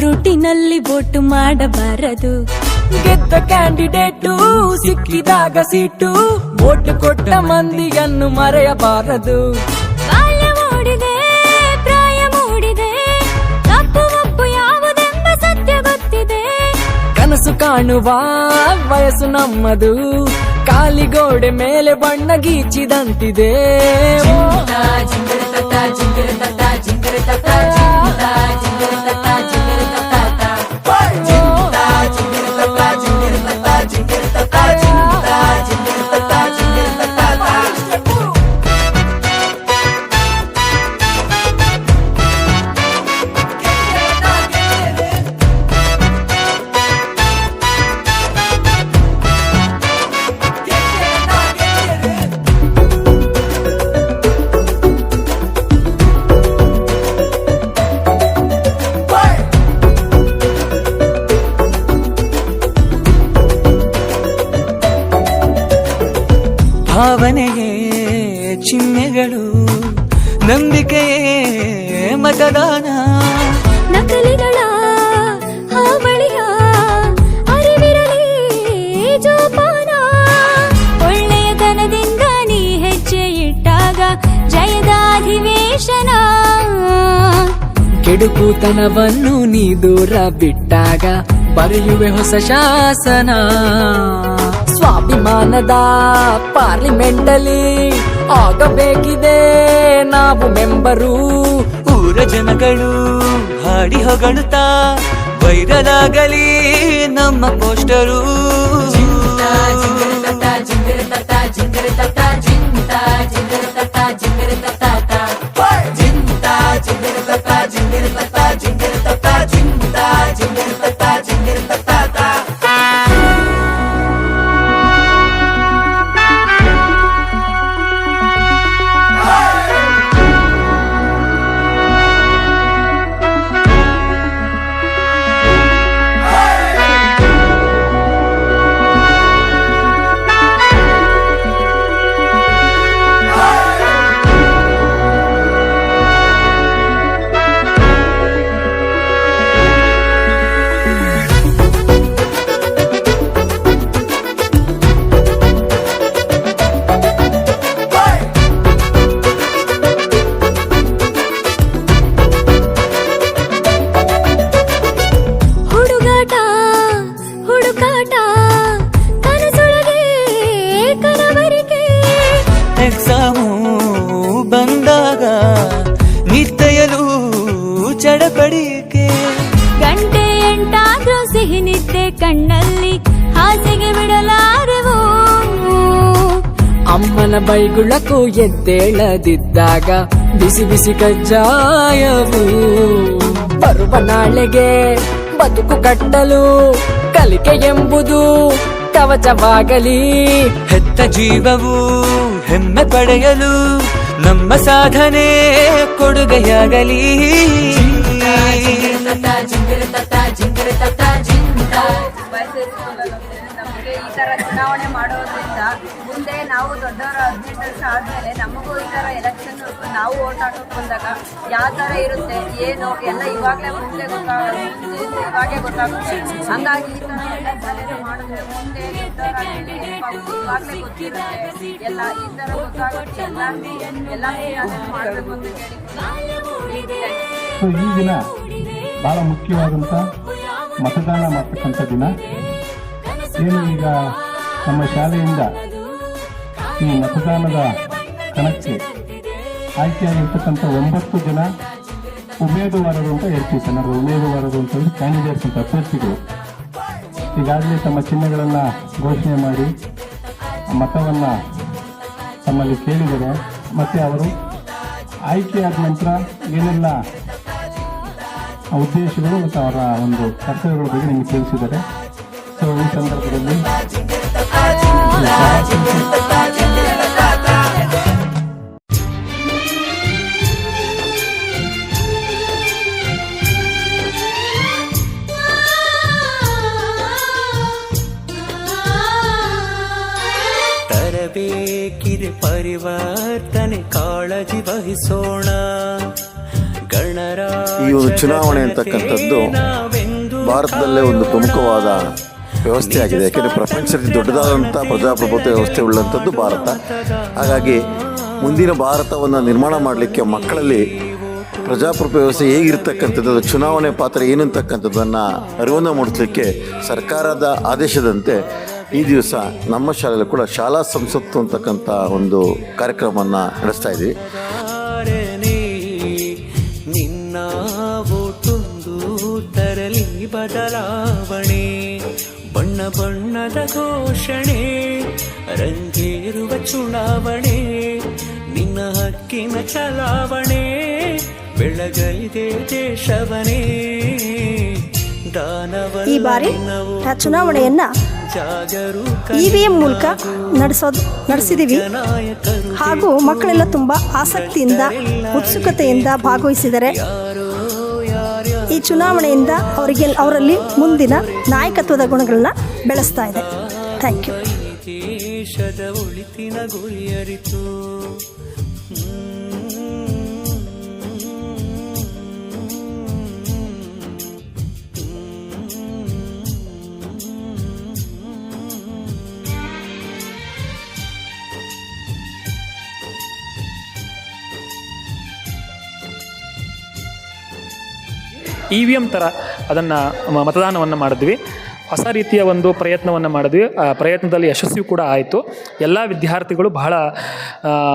ನೋಟಿನಲ್ಲಿ vote ಮಾಡಬಾರದು. ಗೆದ್ದ candidate ಸಿಕ್ಕಿದಾಗ ಸೀಟು. ಓಟು ಕೊಟ್ಟ ಮಂದಿಯನ್ನು ಮರೆಯಬಾರದು. ಕನಸು ಕಾಣುವ ವಯಸ್ಸು ನಮ್ಮದು. ಕಾಲಿಗೋಡೆ ಮೇಲೆ ಬಣ್ಣ ಗೀಚಿದಂತಿದೆ. Secreta fragilidade ಭಾವನೆಯೇ ಚಿಹ್ನೆಗಳು ನಂಬಿಕೆಯೇ ಮತದಾನ. ನಕಲಿಗಳ ಹಾವಳಿಯ ಅರಿವಿರಲಿ ಜೋಪಾನ. ಒಳ್ಳೆಯತನದಿಂದ ನೀ ಹೆಜ್ಜೆ ಇಟ್ಟಾಗ ಜಯದ ಅಧಿವೇಶನ. ಕೆಡುಕುತನವನ್ನು ನೀ ದೂರ ಬಿಟ್ಟಾಗ ಬರೆಯುವೆ ಹೊಸ ಶಾಸನ. ಸ್ವಾಭಿಮಾನದ ಪಾರ್ಲಿಮೆಂಟಲ್ಲಿ ಆಗಬೇಕಿದೆ. ನಾವು ಮೆಂಬರು ಊರ ಜನಗಳು ಹಾಡಿ ಹೊಗಳುತ್ತಾ ವೈರಲ್ ಆಗಲಿ ನಮ್ಮ ಪೋಸ್ಟರು. ಹುಡುಗಾಟ ಅಮ್ಮನ ಬೈಗುಳಕ್ಕೂ ಎದ್ದೇಳದಿದ್ದಾಗ ಬಿಸಿ ಬಿಸಿ ಕಜ್ಜಾಯವು ಬರುವ ನಾಳೆಗೆ ಬದುಕು ಕಟ್ಟಲು ಕಲಿಕೆ ಎಂಬುದು ಕವಚವಾಗಲಿ ಹೆತ್ತ ಜೀವವು ಹೆಮ್ಮೆ ಪಡೆಯಲು ನಮ್ಮ ಸಾಧನೆ ಕೊಡುಗೆಯಾಗಲಿ ನಮಗೆ ಮಾಡೋದ್ರಿಂದ ಮುಂದೆ ನಾವು ದೊಡ್ಡವರ ಹದಿನೆಂಟು ವರ್ಷ ಆದ್ಮೇಲೆ ನಮಗೂ ಈ ತರ ಎಲೆಕ್ಷನ್ ನಾವು ಓಟ್ ಹಾಕಕ್ ಬಂದಾಗ ಯಾವ ತರ ಇರುತ್ತೆ, ಏನು, ಎಲ್ಲ ಇವಾಗಲೇ ಮುಂದೆ ಗೊತ್ತಾಗುತ್ತೆ ಇವಾಗೇ ಗೊತ್ತಾಗುತ್ತೆ. ಹಂಗಾಗಿ ಈ ತರ ಎಲ್ಲ ಜಾಲಿನ ಮಾಡಿದ್ರೆ ಮುಂದೆ ಇವಾಗಲೇ ಗೊತ್ತಿರುತ್ತೆ. ಎಲ್ಲ ಈ ತರ ಗೊತ್ತಾಗುತ್ತೆ. ಎಲ್ಲ ಎಲ್ಲ ಮಾಡಬೇಕು ಅಂತ ಹೇಳಿ ಈ ದಿನ ಬಹಳ ಮುಖ್ಯವಾದಂಥ ಮತದಾನ ಮಾಡ್ತಕ್ಕಂಥ ದಿನ. ಏನು ಈಗ ನಮ್ಮ ಶಾಲೆಯಿಂದ ಈ ಮತದಾನದ ಕಣಕ್ಕೆ ಆಯ್ಕೆಯಾಗಿರ್ತಕ್ಕಂಥ ಒಂಬತ್ತು ಜನ ಉಮೇದುವಾರರು ಅಂತ ಹೇಳ್ತೀವಿ ಸಣ್ಣ ಉಮೇದುವಾರರು ಅಂತಂದ್ರೆ ಕ್ಯಾಂಡಿಡೇಟ್ಸ್ ಅಂತ ಅಭ್ಯರ್ಥಿಗಳು. ಈಗಾಗಲೇ ತಮ್ಮ ಚಿಹ್ನೆಗಳನ್ನು ಘೋಷಣೆ ಮಾಡಿ, ಮತವನ್ನು ತಮ್ಮಲ್ಲಿ ಕೇಳಿದರೆ ಮತ್ತು ಅವರು ಆಯ್ಕೆಯಾದ ನಂತರ ಏನೆಲ್ಲ ಉದ್ದೇಶಗಳು ಮತ್ತು ಅವರ ಒಂದು ಕರ್ತವ್ಯಗಳ ಬಗ್ಗೆ ನಿಮಗೆ ತಿಳಿಸಿದ್ದಾರೆ. ಸೊ ಈ ಸಂದರ್ಭದಲ್ಲಿ ಪರಿವರ್ತನೆ ಕಾಳಜಿ ವಹಿಸೋಣ. ಗಣರ ಈ ಒಂದು ಚುನಾವಣೆ ಅಂತಕ್ಕಂಥದ್ದು ಭಾರತದಲ್ಲೇ ಒಂದು ಪ್ರಮುಖವಾದ ವ್ಯವಸ್ಥೆ ಆಗಿದೆ. ಯಾಕೆಂದರೆ ಪ್ರಪಂಚದಲ್ಲಿ ದೊಡ್ಡದಾದಂಥ ಪ್ರಜಾಪ್ರಭುತ್ವ ವ್ಯವಸ್ಥೆ ಉಳ್ಳಂಥದ್ದು ಭಾರತ. ಹಾಗಾಗಿ ಮುಂದಿನ ಭಾರತವನ್ನು ನಿರ್ಮಾಣ ಮಾಡಲಿಕ್ಕೆ ಮಕ್ಕಳಲ್ಲಿ ಪ್ರಜಾಪ್ರಭುತ್ವ ವ್ಯವಸ್ಥೆ ಹೇಗಿರ್ತಕ್ಕಂಥದ್ದು ಚುನಾವಣೆ ಪಾತ್ರ ಏನು ಅಂತಕ್ಕಂಥದ್ದನ್ನು ಅರಿವನ್ನು ಮೂಡಿಸಲಿಕ್ಕೆ ಸರ್ಕಾರದ ಆದೇಶದಂತೆ ಈ ದಿವಸ ನಮ್ಮ ಶಾಲೆಯಲ್ಲೂ ಕೂಡ ಶಾಲಾ ಸಂಸತ್ತು ಅಂತಕ್ಕಂಥ ಒಂದು ಕಾರ್ಯಕ್ರಮವನ್ನು ನಡೆಸ್ತಾ ಇದ್ದೀವಿ ಬಣ್ಣದ ಘೋಷಣೆ ರಂಗೇರುವ ಚುನಾವಣೆ ನಿನ್ನ ಹಕ್ಕಿನ ಚಲಾವಣೆ ಬೆಳಗೈದೆ ದೇಶವನೇ. ದಾನವ ಈ ಬಾರಿ ಆ ಚುನಾವಣೆಯನ್ನ ಜಾಗರೂಕ ವಿ ಮೂಲಕ ನಡೆಸೋದು ನಡೆಸಿದ್ದೀವಿ ಹಾಗೂ ಮಕ್ಕಳೆಲ್ಲ ತುಂಬ ಆಸಕ್ತಿಯಿಂದ ಉತ್ಸುಕತೆಯಿಂದ ಭಾಗವಹಿಸಿದರೆ ಈ ಚುನಾವಣೆಯಿಂದ ಅವರಿಗೆ ಅವರಲ್ಲಿ ಮುಂದಿನ ನಾಯಕತ್ವದ ಗುಣಗಳನ್ನ ಬೆಳೆಸ್ತಾ ಇದೆ. ಥ್ಯಾಂಕ್ ಯು ಗುರಿಯರಿತು. ಇ ವಿ ಎಂ ಥರ ಅದನ್ನು ಮತದಾನವನ್ನು ಮಾಡಿದ್ವಿ. ಹೊಸ ರೀತಿಯ ಒಂದು ಪ್ರಯತ್ನವನ್ನು ಮಾಡಿದ್ವಿ. ಆ ಪ್ರಯತ್ನದಲ್ಲಿ ಯಶಸ್ವಿ ಕೂಡ ಆಯಿತು. ಎಲ್ಲ ವಿದ್ಯಾರ್ಥಿಗಳು ಬಹಳ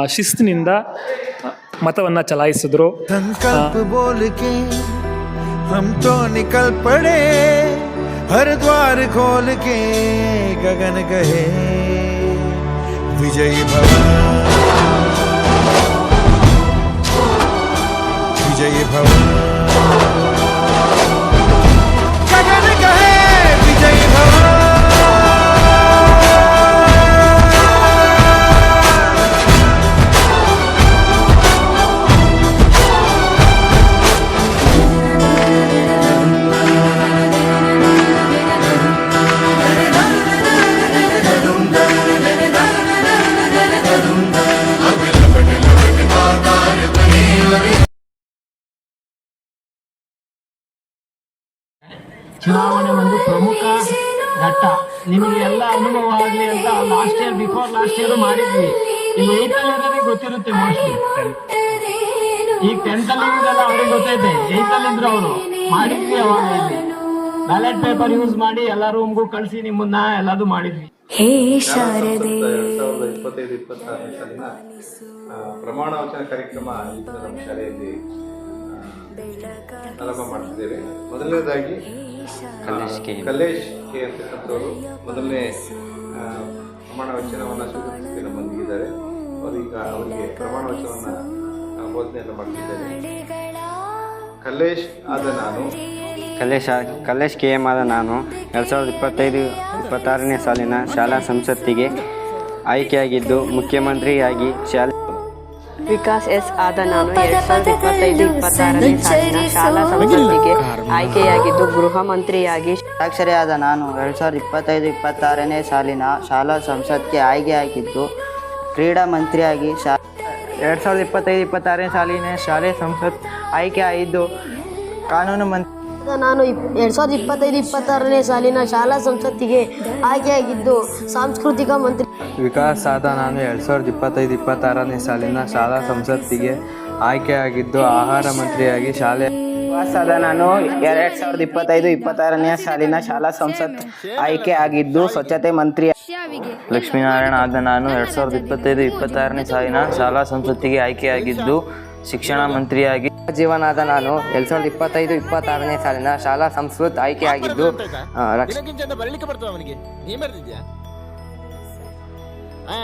ಶಿಸ್ತಿನಿಂದ ಮತವನ್ನು ಚಲಾಯಿಸಿದ್ರು. ಹರಿದ್ವಾರ ಕೋಲಿಕೆ ಗಗನ ವಿಜಯ ವಿಜಯ ಚುನಾವಣೆ ಒಂದು ಪ್ರಮುಖ ಘಟ್ಟ. ನಿಮಗೆ ಎಲ್ಲ ಅನುಭವ ಆಗಲಿ ಅಂತ last year before last year ಮಾಡಿದ್ವಿ. ಇಲ್ಲಿ ಏಟ್ ಅಲ್ಲಿ ಗೊತ್ತಿರುತ್ತೆ ಮೋಸ್ಟ್ಲಿ ಈಗ ಟೆಂತ್ ಅಲ್ಲಿ ಇರೋದೆಲ್ಲ ಅವ್ರಿಗೆ ಗೊತ್ತೈತೆ. ಏಟ್ ಅಲ್ಲಿ ಇದ್ರು ಅವರು. ಮಾಡಿದ್ವಿ ಅವಾಗ ಇಲ್ಲಿ. ಬ್ಯಾಲೆಟ್ ಪೇಪರ್ ಯೂಸ್ ಮಾಡಿ ಎಲ್ಲ ರೂಮ್ಗೂ ಕಳಿಸಿ ನಿಮ್ಮನ್ನ ಎಲ್ಲದು ಮಾಡಿದ್ವಿ. ಹೇ ಶಾರದೆ. ಸಾವಿರದ ಇಪ್ಪತ್ತೈದು ಇಪ್ಪತ್ತಾರನೇ ಸಾಲಿನ ಪ್ರಮಾಣ ವಚನ ಕಾರ್ಯಕ್ರಮ ನಮ್ಮ ಶಾಲೆಯಲ್ಲಿ ಆರಂಭ ಮಾಡ್ತಿದ್ದೇವೆ. ಮೊದಲನೇದಾಗಿ ಆ, ಕಲ್ಲೇಶ್ ಕೆ ಅಂತಕ್ಕಂಥವರು ಮೊದಲನೇ ಪ್ರಮಾಣ ವಚನವನ್ನು ಸ್ವೀಕರಿಸಲಿಕ್ಕೆ ನಮ್ಮೊಂದಿಗಿದ್ದಾರೆ ಅವರು ಈಗ ಅವರಿಗೆ ಪ್ರಮಾಣ ವಚನವನ್ನು ಬೋಧನೆಯನ್ನು ಮಾಡ್ತಿದ್ದಾರೆ. ಕಲ್ಲೇಶ್ ಆದ ನಾನು. ಕಲ್ಲೇಶ ಕಲ್ಲೇಶ್ ಕೆ ಎಂ ಆದ ನಾನು ಎರಡು ಸಾವಿರದ ಇಪ್ಪತ್ತೈದು ಇಪ್ಪತ್ತಾರನೇ ಸಾಲಿನ ಶಾಲಾ ಸಂಸತ್ತಿಗೆ ಆಯ್ಕೆಯಾಗಿದ್ದು ಮುಖ್ಯಮಂತ್ರಿಯಾಗಿ ಶಾಲೆ ವಿಕಾಸ್ ಎಸ್ ಆದ ನಾನು ಎರಡ್ ಸಾವಿರದ ಇಪ್ಪತ್ತೈದು, ಇಪ್ಪತ್ತಾರನೇ ಸಾಲಿನ ಶಾಲಾ ಸಂಸತ್ತಿಗೆ ಆಯ್ಕೆಯಾಗಿದ್ದು ಗೃಹ ಮಂತ್ರಿಯಾಗಿ ಸಾಕ್ಷರೆಯಾದ ನಾನು ಎರಡ್ ಸಾವಿರದ ಇಪ್ಪತ್ತೈದು, ಇಪ್ಪತ್ತಾರನೇ ಸಾಲಿನ ಶಾಲಾ ಸಂಸತ್ಗೆ ಆಯ್ಕೆಯಾಗಿದ್ದು, ಕ್ರೀಡಾ ಮಂತ್ರಿಯಾಗಿ ಶಾ ಎರಡ್ ಸಾವಿರದ ಇಪ್ಪತ್ತೈದು, ಇಪ್ಪತ್ತಾರನೇ ಸಾಲಿನ ಶಾಲೆ ಸಂಸತ್ ಆಯ್ಕೆ ಆಯಿದ್ದು ಕಾನೂನು ಮಂತ್ರಿ ನಾನು ಎರಡು ಸಾವಿರದ ಇಪ್ಪತ್ತೈದು ಇಪ್ಪತ್ತಾರನೇ ಸಾಲಿನ ಶಾಲಾ ಸಂಸತ್ತಿಗೆ ಆಯ್ಕೆಯಾಗಿದ್ದು ಸಾಂಸ್ಕೃತಿಕ ಮಂತ್ರಿ. ವಿಕಾಸ್ ಆದ ನಾನು ಎರಡು ಸಾವಿರದ ಇಪ್ಪತ್ತೈದು ಇಪ್ಪತ್ತಾರನೇ ಸಾಲಿನ ಶಾಲಾ ಸಂಸತ್ತಿಗೆ ಆಯ್ಕೆಯಾಗಿದ್ದು ಆಹಾರ ಮಂತ್ರಿಯಾಗಿ ಶಾಲೆ ವಿಕಾಸ್ ಆದ ನಾನು ಎರಡು ಸಾವಿರದ ಇಪ್ಪತ್ತೈದು ಇಪ್ಪತ್ತಾರನೇ ಸಾಲಿನ ಶಾಲಾ ಸಂಸತ್ ಆಯ್ಕೆ ಆಗಿದ್ದು ಸ್ವಚ್ಛತೆ ಮಂತ್ರಿ ಲಕ್ಷ್ಮೀನಾರಾಯಣ ಆದ ನಾನು ಎರಡು ಸಾವಿರದ ಇಪ್ಪತ್ತೈದು ಇಪ್ಪತ್ತಾರನೇ ಸಾಲಿನ ಶಾಲಾ ಸಂಸತ್ತಿಗೆ ಆಯ್ಕೆಯಾಗಿದ್ದು ಶಿಕ್ಷಣ ಮಂತ್ರಿಯಾಗಿ ಜೀವನಾದ ನಾನು ಎರಡ್ ಸಾವಿರದ ಇಪ್ಪತ್ತೈದು ಇಪ್ಪತ್ತಾರನೇ ಸಾಲಿನ ಶಾಲಾ ಸಂಸ್ಕೃತ್ ಆಯ್ಕೆಯಾಗಿದ್ದು